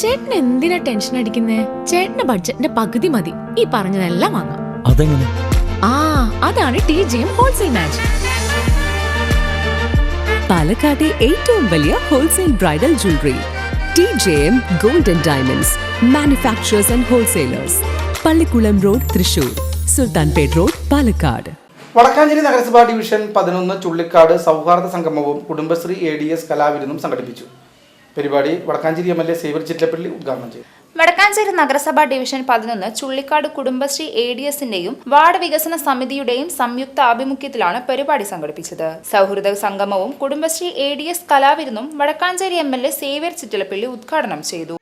ചേട്ടൻ എന്തിനാ ടെൻഷൻ അടിക്കുന്നേ? ചേട്ടന്റെ ബഡ്ജറ്റിന്റെ പകുതി മതി. ഈ പറഞ്ഞതെല്ലാം വാങ്ങാം. അതെങ്ങനെ? ആ അതാണ് T G M wholesale match പാലക്കാട്ടെ ഏറ്റവും വലിയ wholesale bridal jewellery T J M gold and diamonds manufacturers and wholesalers Pallikulam road Thrissur. Sultanpet road Palakkad. Vadakkanchery നഗരസഭാ ഡിവിഷൻ പതിനൊന്ന് ചുള്ളിക്കാട് സൗഹാർദ്ദ സംഗമവും കുടുംബശ്രീ എ ഡി എസ് കലാവിരുന്നും സംഘടിപ്പിച്ചു. പരിപാടി Vadakkanchery M L A Xavier Chittilappally ഉദ്ഘാടനം ചെയ്തു. വടക്കാഞ്ചേരി നഗരസഭാ ഡിവിഷൻ പതിനൊന്ന് ചുള്ളിക്കാട് കുടുംബശ്രീ എ ഡി എസിന്റെയും വാർഡ് വികസന സമിതിയുടെയും സംയുക്ത ആഭിമുഖ്യത്തിലാണ് പരിപാടി സംഘടിപ്പിച്ചത്. സൗഹൃദ സംഗമവും Kudumbashree A D S കലാവിരുന്നും Vadakkanchery M L A Xavier Chittilappally ഉദ്ഘാടനം ചെയ്തു.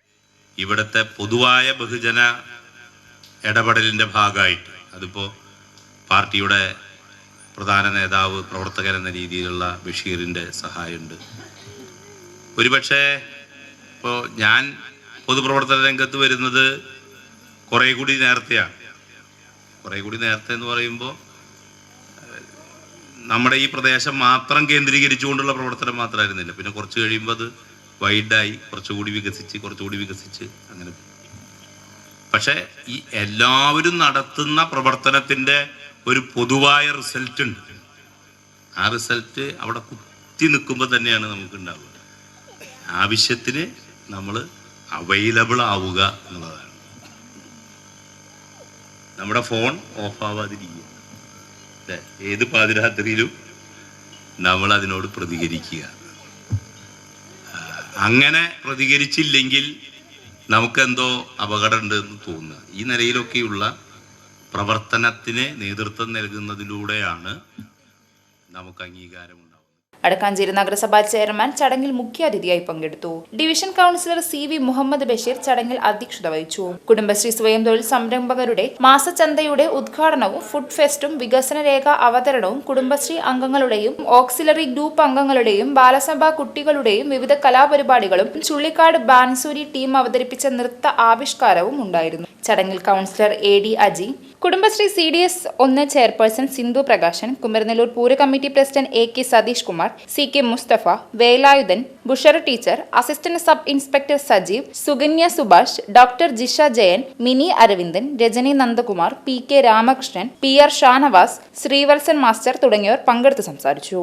ഇവിടുത്തെ പൊതുവായ ബഹുജന ഇടപെടലിന്റെ ഭാഗമായിട്ട് അതിപ്പോ പാർട്ടിയുടെ പ്രധാന നേതാവ് പ്രവർത്തകൻ എന്ന രീതിയിലുള്ള ബഷീറിന്റെ സഹായമുണ്ട്. ഒരുപക്ഷെ ഇപ്പോൾ ഞാൻ പൊതുപ്രവർത്തന രംഗത്ത് വരുന്നത് കുറേ കൂടി നേരത്തെയാണ്. കുറേ കൂടി നേരത്തെ എന്ന് പറയുമ്പോൾ നമ്മുടെ ഈ പ്രദേശം മാത്രം കേന്ദ്രീകരിച്ചുകൊണ്ടുള്ള പ്രവർത്തനം മാത്രമായിരുന്നില്ല. പിന്നെ കുറച്ച് കഴിയുമ്പോൾ അത് വൈഡായി കുറച്ചുകൂടി വികസിച്ച് കുറച്ചുകൂടി വികസിച്ച് അങ്ങനെ പക്ഷേ ഈ എല്ലാവരും നടത്തുന്ന പ്രവർത്തനത്തിന്റെ ഒരു പൊതുവായ റിസൾട്ട് ഉണ്ട് ആ റിസൾട്ട് അവിടെ കുത്തി നിൽക്കുമ്പോൾ തന്നെയാണ് നമുക്ക് ഉണ്ടാവുക ആവശ്യത്തിന് നമ്മൾ അവൈലബിൾ ആവുക എന്നുള്ളതാണ്. നമ്മുടെ ഫോൺ ഓഫ് ആവാതിരിക്കുക. അല്ലേ? ഏത് പാതിരാത്രിയിലും നമ്മൾ അതിനോട് പ്രതികരിക്കുക. അങ്ങനെ പ്രതികരിച്ചില്ലെങ്കിൽ നമുക്കെന്തോ അപകടമുണ്ട് എന്ന് തോന്നുക. ഈ നിലയിലൊക്കെയുള്ള പ്രവർത്തനത്തിന് നേതൃത്വം നൽകുന്നതിലൂടെയാണ് നമുക്ക് അംഗീകാരം വടക്കാഞ്ചേരി നഗരസഭാ ചെയർമാൻ ചടങ്ങിൽ മുഖ്യാതിഥിയായി പങ്കെടുത്തു. Division councillor C V Muhammad Basheer ചടങ്ങിൽ അധ്യക്ഷത വഹിച്ചു. കുടുംബശ്രീ സ്വയം തൊഴിൽ സംരംഭകരുടെ മാസചന്തയുടെ ഉദ്ഘാടനവും ഫുഡ് ഫെസ്റ്റും വികസന രേഖ അവതരണവും കുടുംബശ്രീ അംഗങ്ങളുടെയും ഓക്സിലറി ഗ്രൂപ്പ് അംഗങ്ങളുടെയും ബാലസഭാ കുട്ടികളുടെയും വിവിധ കലാപരിപാടികളും ചുള്ളിക്കാട് ബാൻസൂരി ടീം അവതരിപ്പിച്ച നൃത്ത ആവിഷ്കാരവും ഉണ്ടായിരുന്നു. ചടങ്ങിൽ councillor A D Aji Kudumbashree C D S ഒന്ന് chairperson Sindhu Prakashan Kumaranellur Pooram committee president A K Satheesh Kumar C K Mustafa Velayudhan Bushra teacher assistant sub inspector Sajeev Sukanya Subhash doctor Jisha Jayan Mini Aravindan Rajani Nandakumar P K Ramakrishnan P R Shanavas Sreevalsan master തുടങ്ങിയവർ പങ്കെടുത്ത് സംസാരിച്ചു.